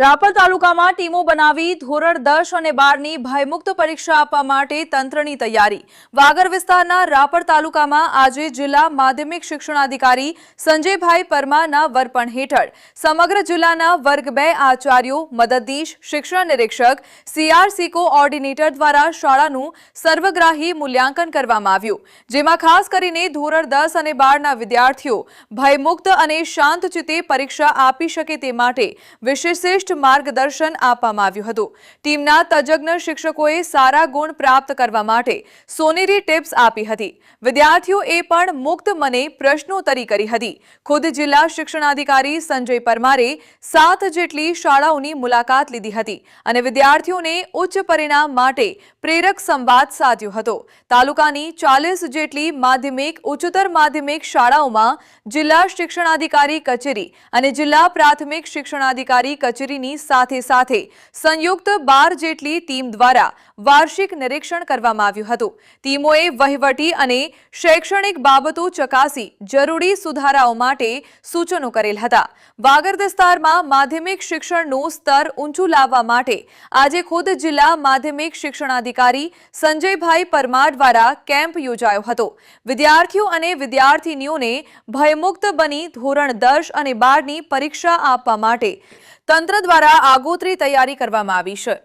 રાપર તાલુકામાં ટીમો બનાવી ધોરણ દસ અને બારની ભયમુક્ત પરીક્ષા આપવા માટે તંત્રની તૈયારી. વાગર વિસ્તારના રાપર તાલુકામાં આજે જિલ્લા માધ્યમિક શિક્ષણાધિકારી સંજયભાઈ પરમારના વરપણ હેઠળ સમગ્ર જિલ્લાના વર્ગ બે આચાર્યો, મદદનીશ, શિક્ષણ નિરીક્ષક સીઆરસી કોઓર્ડિનેટર દ્વારા શાળાનું સર્વગ્રાહી મૂલ્યાંકન કરવામાં આવ્યું, જેમાં ખાસ કરીને ધોરણ દસ અને બારના વિદ્યાર્થીઓ ભયમુક્ત અને શાંત ચિત્તે પરીક્ષા આપી શકે તે માટે વિશિષ્ટ માર્ગદર્શન આપવામાં આવ્યું હતું. ટીમના તજજ્ઞ શિક્ષકોએ સારા ગુણ પ્રાપ્ત કરવા માટે સોનેરી ટિપ્સ આપી હતી. વિદ્યાર્થીઓએ પણ મુક્ત મને પ્રશ્નોત્તરી કરી હતી. ખુદ જિલ્લા શિક્ષણાધિકારી સંજય પરમારે સાત જેટલી શાળાઓની મુલાકાત લીધી હતી અને વિદ્યાર્થીઓને ઉચ્ચ પરિણામ માટે પ્રેરક સંવાદ સાધ્યો હતો. તાલુકાની ચાલીસ જેટલી માધ્યમિક, ઉચ્ચતર માધ્યમિક શાળાઓમાં જિલ્લા શિક્ષણાધિકારી કચેરી અને જિલ્લા પ્રાથમિક શિક્ષણાધિકારી કચેરીની સાથે સાથે સંયુક્ત બાર જેટલી ટીમ દ્વારા વાર્ષિક નિરીક્ષણ કરવામાં આવ્યું હતું. ટીમોએ વહીવટી અને શૈક્ષણિક બાબતો ચકાસી જરૂરી સુધારાઓ માટે સૂચનો કરેલ હતા. વાગર વિસ્તારમાં માધ્યમિક શિક્ષણનું સ્તર ઊંચું લાવવા માટે આજે ખુદ જિલ્લા માધ્યમિક શિક્ષણાધિકારી સંજયભાઈ પરમાર દ્વારા કેમ્પ યોજાયો હતો. વિદ્યાર્થીઓ અને વિદ્યાર્થીનીઓને ભયમુક્ત બની ધોરણ દસ અને બારની પરીક્ષા આપવા માટે દ્વારા આગોતરી તૈયારી કરવામાં આવી છે.